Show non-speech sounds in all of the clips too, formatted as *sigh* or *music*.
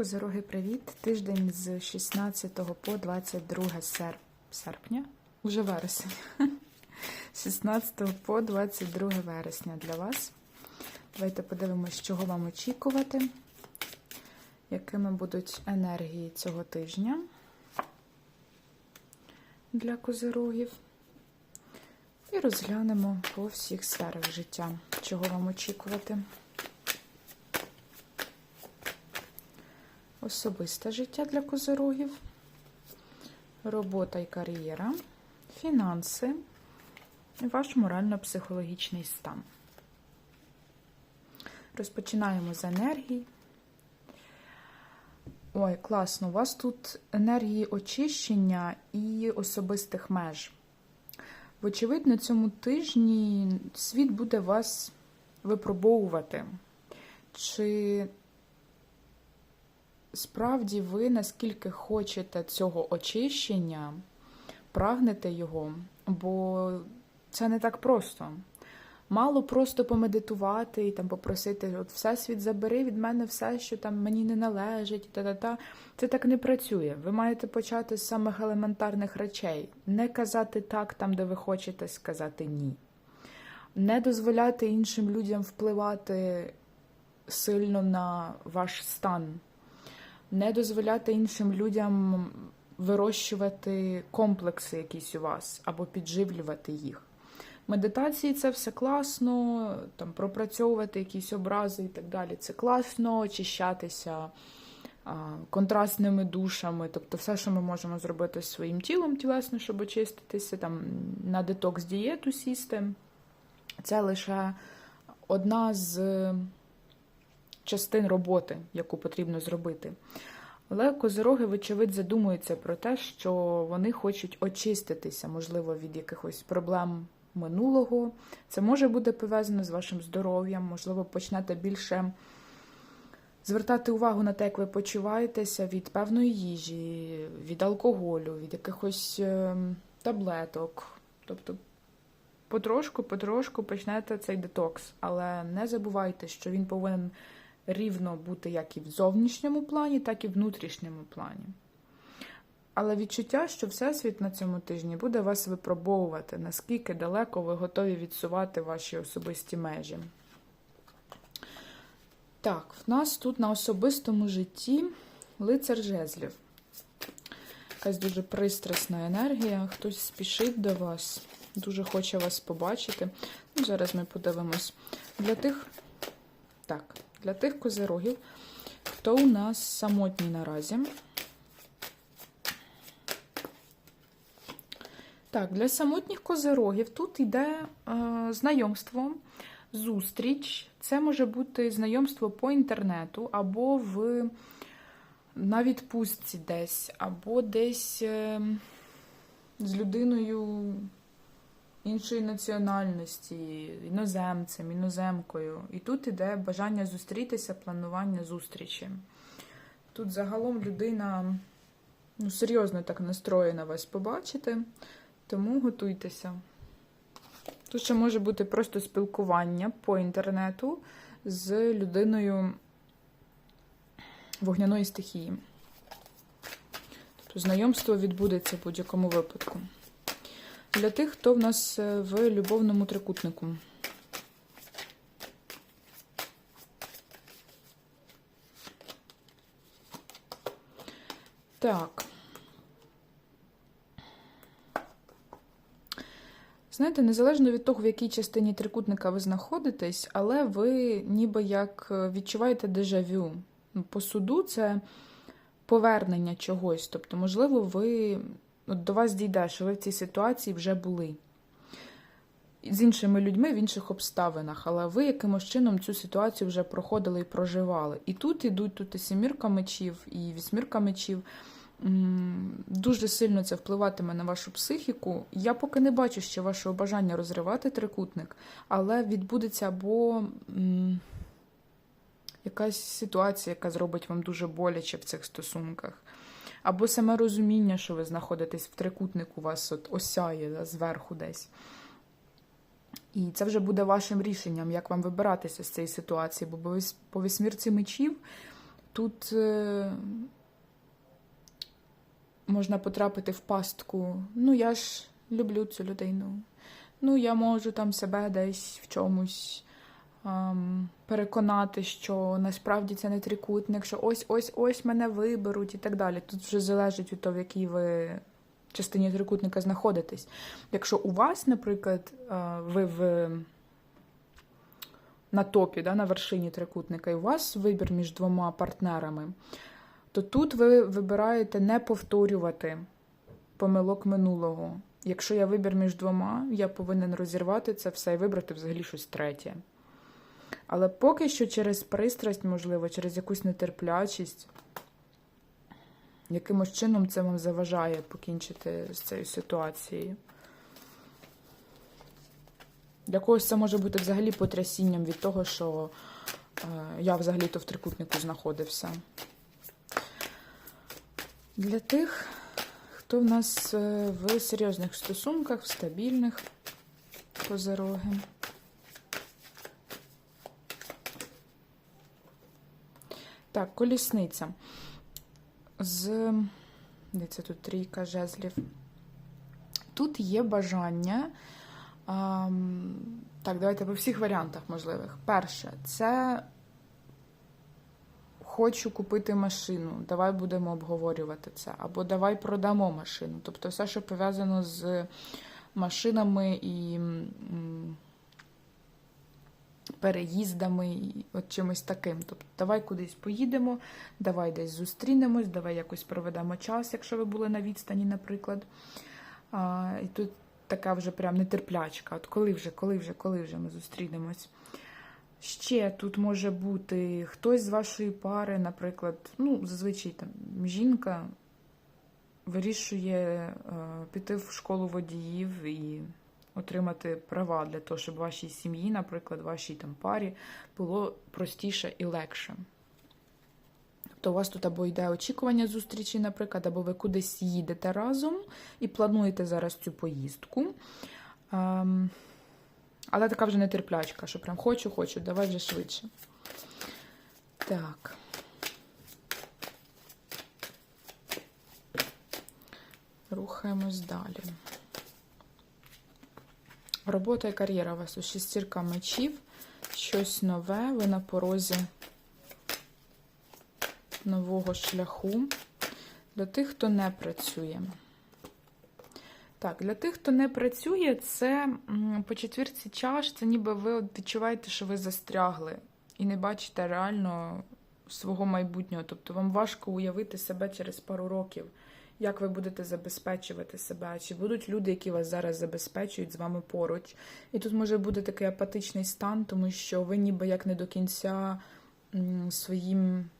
Козороги, привіт! Тиждень з 16 по 22 сер... серпня, уже вересень. *laughs* 16 по 22 вересня для вас. Давайте подивимось, чого вам очікувати, якими будуть енергії цього тижня для козирогів. І розглянемо по всіх сферах життя, чого вам очікувати. Особисте життя для козирогів, робота і кар'єра, фінанси ваш морально-психологічний стан. Починаємо з енергії. Ой, класно, у вас тут енергії очищення і особистих меж. Вочевидь, на цьому тижні світ буде вас випробовувати. Чи справді ви наскільки хочете цього очищення, прагнете його, бо це не так просто. Мало просто помедитувати і там попросити, от Всесвіт, забери від мене все, що там мені не належить, та-та-та. Це так не працює. Ви маєте почати з самих елементарних речей. Не казати так там, де ви хочете сказати ні. Не дозволяти іншим людям впливати сильно на ваш стан. Не дозволяти іншим людям вирощувати комплекси якісь у вас або підживлювати їх. Медитації це все класно, там пропрацьовувати якісь образи і так далі. Це класно, очищатися контрастними душами, тобто все, що ми можемо зробити своїм тілом тілесно, щоб очиститися, там на детокс дієту сісти. Це лише одна з частин роботи, яку потрібно зробити. Але козироги, вочевидь, задумуються про те, що вони хочуть очиститися, можливо, від якихось проблем минулого. Це може бути пов'язано з вашим здоров'ям, можливо, почнете більше звертати увагу на те, як ви почуваєтеся від певної їжі, від алкоголю, від якихось таблеток. Тобто, потрошку-потрошку почнете цей детокс. Але не забувайте, що він повинен рівно бути як і в зовнішньому плані, так і в внутрішньому плані. Але відчуття, що Всесвіт на цьому тижні буде вас випробовувати, наскільки далеко ви готові відсувати ваші особисті межі. Так, в нас тут на особистому житті лицар жезлів. Якась дуже пристрасна енергія. Хтось спішить до вас, дуже хоче вас побачити. Ну, Зараз ми подивимось. Для тих, так, для тих козирогів, хто у нас самотній наразі. Так, для самотніх козирогів тут йде е, знайомство, зустріч. Це може бути знайомство по інтернету, або в на відпустці десь, або десь е, з людиною іншої національності, іноземцем, іноземкою. І тут іде бажання зустрітися, планування зустрічі. Тут загалом людина ну, серйозно так настроєна вас побачити. Тому готуйтеся. Тут ще може бути просто спілкування по інтернету з людиною вогняної стихії. Тобто знайомство відбудеться в будь-якому випадку. Для тих, хто в нас в любовному трикутнику. Так. Знаєте, незалежно від того, в якій частині трикутника ви знаходитесь, але ви ніби як відчуваєте дежавю. По суду це повернення чогось. Тобто, можливо, ви от до вас дійде, що ви в цій ситуації вже були з іншими людьми в інших обставинах, але ви якимось чином цю ситуацію вже проходили і проживали. І тут ідуть тут і сімірка мечів, і вісьмірка мечів. Дуже сильно це впливатиме на вашу психіку. Я поки не бачу ще вашого бажання розривати трикутник, але відбудеться або якась ситуація, яка зробить вам дуже боляче в цих стосунках. Або саме розуміння, що ви знаходитесь в трикутнику, вас от осяє зверху десь. І це вже буде вашим рішенням, як вам вибиратися з цієї ситуації, бо по восьмірці мечів Тут е, можна потрапити в пастку. Ну, я ж люблю цю людину. Ну, я можу там себе десь в чомусь переконати, що насправді це не трикутник, що ось ось ось мене виберуть і так далі. Тут вже залежить від того, в якій ви частині трикутника знаходитесь. Якщо у вас, наприклад, е, ви в на топі, да, на вершині трикутника, і у вас вибір між двома партнерами, то тут ви вибираєте не повторювати помилок минулого. Якщо я вибір між двома, я повинен розірвати це все і вибрати взагалі щось третє. Але поки що через пристрасть, можливо, через якусь нетерплячість, якимось чином це вам заважає покінчити з цією ситуацією. Для когось це може бути взагалі потрясінням від того, що е, я взагалі-то в трикутнику знаходився. Для тих, хто в нас е, в серйозних стосунках, в стабільних позароги. Так, колісниця. З. Де це тут трійка жезлів? Тут є бажання. Ам, так, давайте по всіх варіантах можливих. Перше, це хочу купити машину. Давай будемо обговорювати це. Або давай продамо машину. Тобто все, що пов'язано з машинами і переїздами, і от чимось таким. Тобто, давай кудись поїдемо, давай десь зустрінемось, давай якось проведемо час, якщо ви були на відстані, наприклад. А, і тут така вже прям нетерплячка. От коли вже, коли вже, коли вже ми зустрінемось. Ще тут може бути хтось з вашої пари, наприклад, ну, зазвичай там жінка вирішує е, піти в школу водіїв і отримати права для того, щоб вашій сім'ї, наприклад, вашій там парі було простіше і легше. Тобто у вас тут або йде очікування зустрічі, наприклад, або ви кудись їдете разом і плануєте зараз цю поїздку. Ем, але така вже нетерплячка, що прям хочу, хочу, давай вже швидше. Так. Рухаємось далі. Робота і кар'єра у вас у шестірка мечів. Щось нове, ви на порозі нового шляху. Для тих, хто не працює. Так, для тих, хто не працює, це по четвірці чаш, це ніби ви відчуваєте, що ви застрягли і не бачите реально свого майбутнього. Тобто вам важко уявити себе через пару років, як ви будете забезпечувати себе, чи будуть люди, які вас зараз забезпечують з вами поруч. І тут може бути такий апатичний стан, тому що ви ніби як не до кінця своїм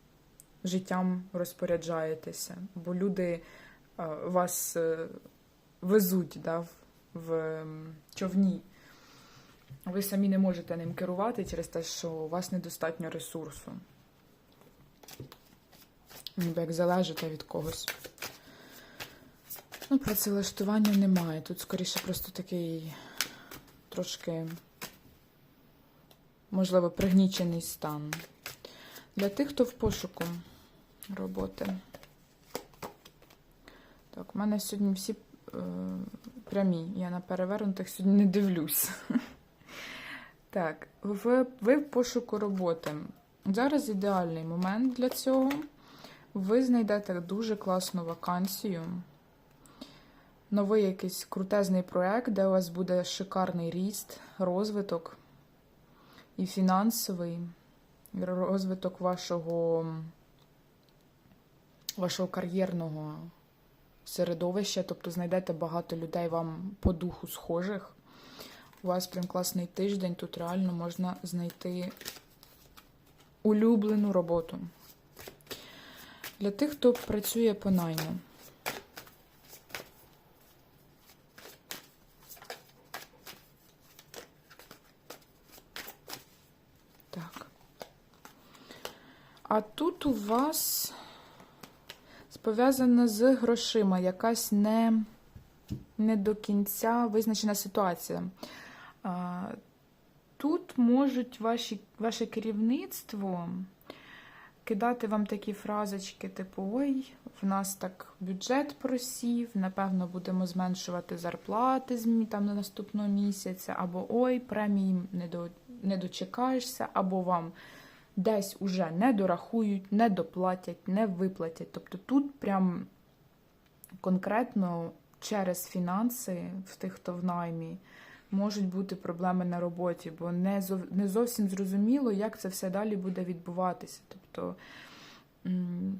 життям розпоряджаєтеся, бо люди вас е, везуть да, в, в човні. Ви самі не можете ним керувати через те, що у вас недостатньо ресурсу. Ніби як залежите від когось. Ну, працевлаштування немає. Тут, скоріше, просто такий трошки, можливо, пригнічений стан. Для тих, хто в пошуку роботи. Так, у мене сьогодні всі е, прямі. Я на перевернутих сьогодні не дивлюсь. *laughs* Так, ви, ви в пошуку роботи. Зараз ідеальний момент для цього. Ви знайдете дуже класну вакансію. Новий якийсь крутезний проект, де у вас буде шикарний ріст, розвиток і фінансовий, і розвиток вашого, вашого кар'єрного середовища. Тобто знайдете багато людей вам по духу схожих. У вас прям класний тиждень, тут реально можна знайти улюблену роботу. Для тих, хто працює по найму. Так. А тут у вас пов'язана з грошима, якась не, не до кінця визначена ситуація. Тут можуть ваші, ваше керівництво кидати вам такі фразочки, типу, ой, в нас так бюджет просів, напевно, будемо зменшувати зарплати там на наступного місяця, або ой, премії не, до, не дочекаєшся, або вам десь уже не дорахують, не доплатять, не виплатять. Тобто тут прям конкретно через фінанси в тих, хто в наймі, можуть бути проблеми на роботі, бо не, не зовсім зрозуміло, як це все далі буде відбуватися. Тобто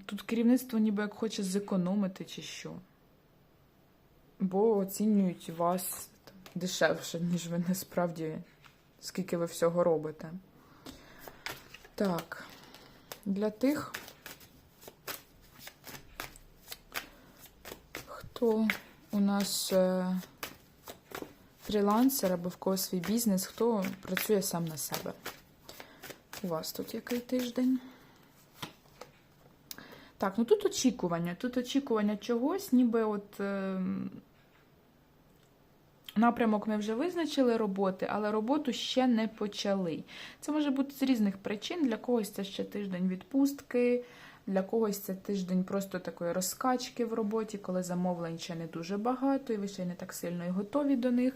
тут керівництво ніби як хоче зекономити чи що. Бо оцінюють вас дешевше, ніж ви насправді, скільки ви всього робите. Так, для тих, хто у нас е, фрілансер або в когось свій бізнес, хто працює сам на себе. У вас тут який тиждень? Так, ну тут очікування. Тут очікування чогось, ніби от е, напрямок ми вже визначили роботи, але роботу ще не почали. Це може бути з різних причин. Для когось це ще тиждень відпустки, для когось це тиждень просто такої розкачки в роботі, коли замовлень ще не дуже багато, і ви ще не так сильно і готові до них.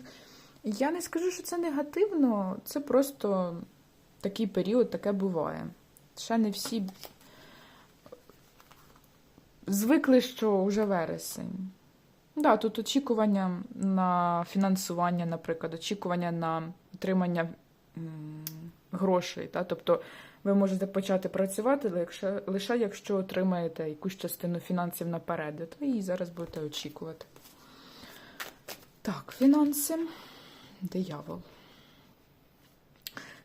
Я не скажу, що це негативно, це просто такий період, таке буває. Ще не всі звикли, що вже вересень. Да, тут очікування на фінансування, наприклад, очікування на отримання грошей. Та? Тобто ви можете почати працювати лише, лише якщо отримаєте якусь частину фінансів наперед, то її зараз будете очікувати. Так, фінанси. Диявол.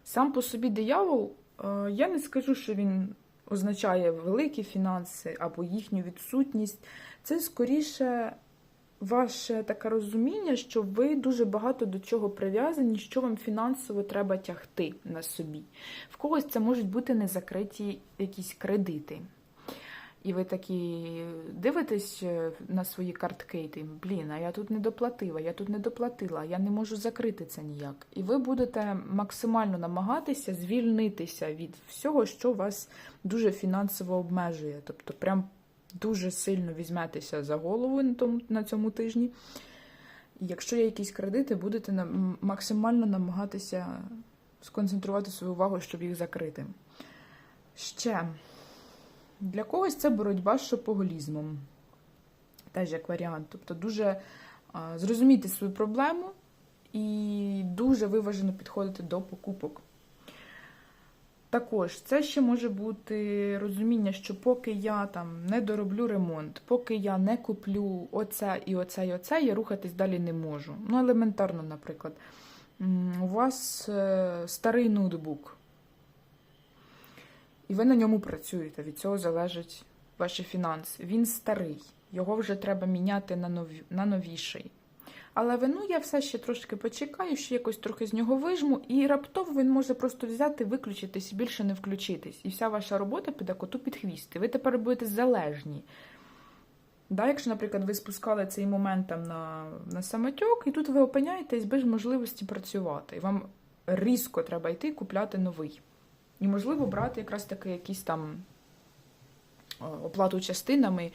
Сам по собі диявол, е, я не скажу, що він означає великі фінанси або їхню відсутність. Це скоріше ваше таке розуміння, що ви дуже багато до чого прив'язані, що вам фінансово треба тягти на собі. В когось це можуть бути незакриті якісь кредити. І ви такі дивитесь е, на свої картки, і ти, блін, а я тут не доплатила, я тут не доплатила, я не можу закрити це ніяк. І ви будете максимально намагатися звільнитися від всього, що вас дуже фінансово обмежує. Тобто, прям дуже сильно візьметеся за голову на, тому, на цьому тижні. Якщо є якісь кредити, будете на- максимально намагатися сконцентрувати свою увагу, щоб їх закрити. Ще. Для когось це боротьба з шопоголізмом. Теж як варіант. Тобто дуже зрозуміти свою проблему і дуже виважено підходити до покупок. Також це ще може бути розуміння, що поки я там не дороблю ремонт, поки я не куплю оце і оце і оце, я рухатись далі не можу. Ну, елементарно, наприклад, у вас е, старий ноутбук, і ви на ньому працюєте. Від цього залежать ваші фінанси. Він старий, його вже треба міняти на, на новіший. Але ви, ну, я все ще трошки почекаю, ще якось трохи з нього вижму, і раптово він може просто взяти, виключитись і більше не включитись. І вся ваша робота піде коту під хвіст. Ви тепер будете залежні. Да, якщо, наприклад, ви спускали цей момент там на, на самотьок, і тут ви опиняєтесь без можливості працювати. І вам різко треба йти купляти новий. І, можливо, брати якраз таки якісь там е, оплату частинами,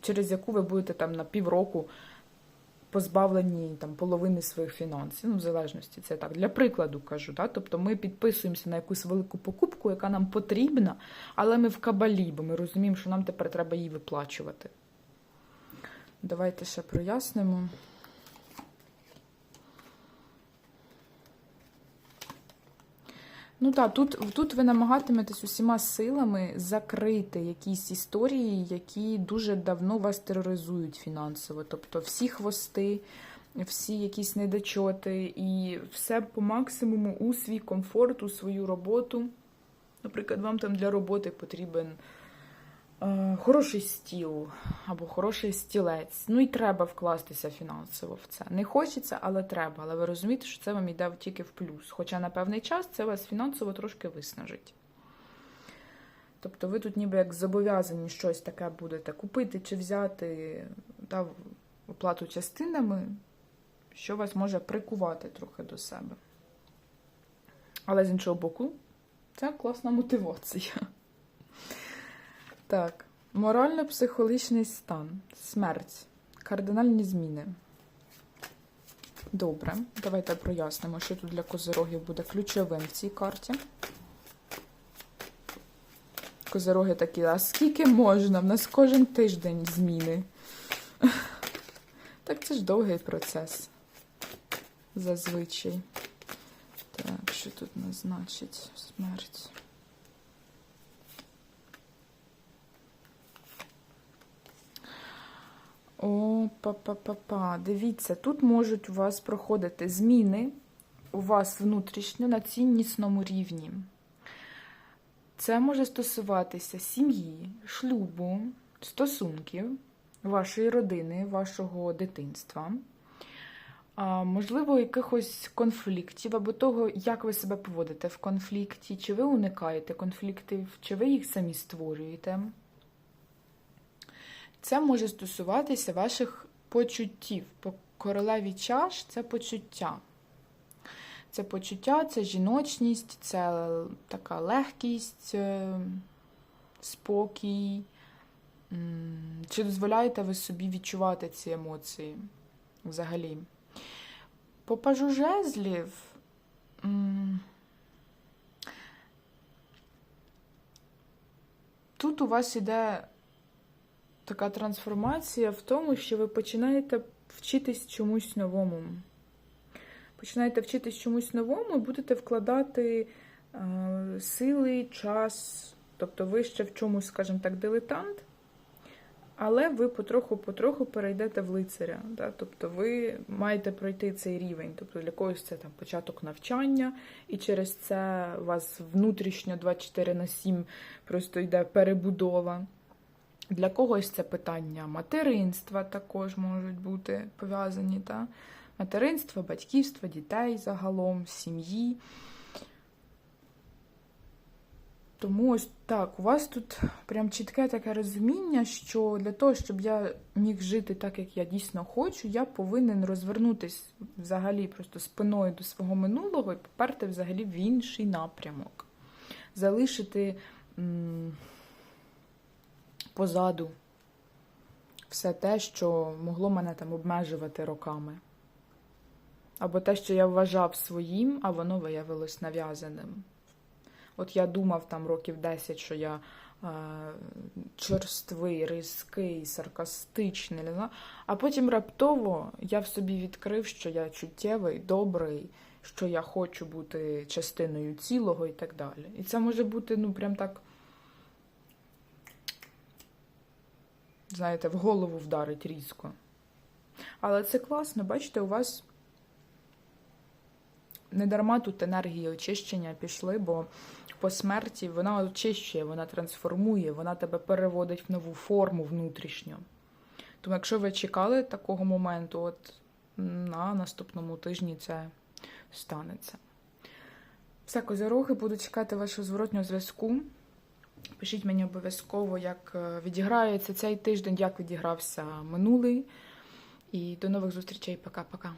через яку ви будете там на півроку позбавлені там половини своїх фінансів. Ну, в залежності це так. Для прикладу кажу. Да? Тобто ми підписуємося на якусь велику покупку, яка нам потрібна, але ми в кабалі, бо ми розуміємо, що нам тепер треба її виплачувати. Давайте ще прояснимо. Ну так, тут, тут ви намагатиметесь усіма силами закрити якісь історії, які дуже давно вас тероризують фінансово. Тобто всі хвости, всі якісь недочоти, і все по максимуму у свій комфорт, у свою роботу. Наприклад, вам там для роботи потрібен хороший стіл або хороший стілець. Ну і треба вкластися фінансово в це. Не хочеться, але треба. Але ви розумієте, що це вам йде тільки в плюс. Хоча на певний час це вас фінансово трошки виснажить. Тобто ви тут ніби як зобов'язані щось таке будете купити чи взяти та, оплату частинами, що вас може прикувати трохи до себе. Але з іншого боку, це класна мотивація. Так, морально-психологічний стан, смерть, кардинальні зміни. Добре, давайте прояснимо, що тут для козирогів буде ключовим в цій карті. Козироги такі, а скільки можна? В нас кожен тиждень зміни. *laughs* Так це ж довгий процес. Зазвичай. Так, що тут у нас значить смерть? О, па-па-па-па. Дивіться, тут можуть у вас проходити зміни у вас внутрішньо на ціннісному рівні. Це може стосуватися сім'ї, шлюбу, стосунків, вашої родини, вашого дитинства, можливо, якихось конфліктів або того, як ви себе поводите в конфлікті, чи ви уникаєте конфліктів, чи ви їх самі створюєте. Це може стосуватися ваших почуттів. По королеві чаш це почуття. Це почуття, це жіночність, це така легкість, е, спокій. Чи дозволяєте ви собі відчувати ці емоції взагалі? По пажу жезлів. Тут у вас іде така трансформація в тому, що ви починаєте вчитись чомусь новому. Починаєте вчитись чомусь новому і будете вкладати е, сили, час. Тобто ви ще в чомусь, скажімо так, дилетант, але ви потроху-потроху перейдете в лицаря. Да? Тобто ви маєте пройти цей рівень. Тобто для когось це там початок навчання, і через це вас внутрішньо 24 на 7 просто йде перебудова. Для когось це питання материнства також можуть бути пов'язані. Та? Материнство, батьківство, дітей загалом, сім'ї. Тому ось так, у вас тут прям чітке таке розуміння, що для того, щоб я міг жити так, як я дійсно хочу, я повинен розвернутися взагалі просто спиною до свого минулого і поперти взагалі в інший напрямок. Залишити м, позаду все те, що могло мене там обмежувати роками. Або те, що я вважав своїм, а воно виявилось нав'язаним. От я думав там років 10, що я е, чорствий, різкий, саркастичний, а потім раптово я в собі відкрив, що я чуттєвий, добрий, що я хочу бути частиною цілого і так далі. І це може бути, ну, прям так, знаєте, в голову вдарить різко. Але це класно, бачите, у вас не дарма тут енергії очищення пішли, бо по смерті вона очищує, вона трансформує, вона тебе переводить в нову форму внутрішню. Тому, якщо ви чекали такого моменту, от на наступному тижні це станеться. Все, козороги, буду чекати вашого зворотнього зв'язку. Пишіть мені обов'язково, як е, відіграється цей тиждень, як відігрався минулий. І до нових зустрічей. Пока-пока.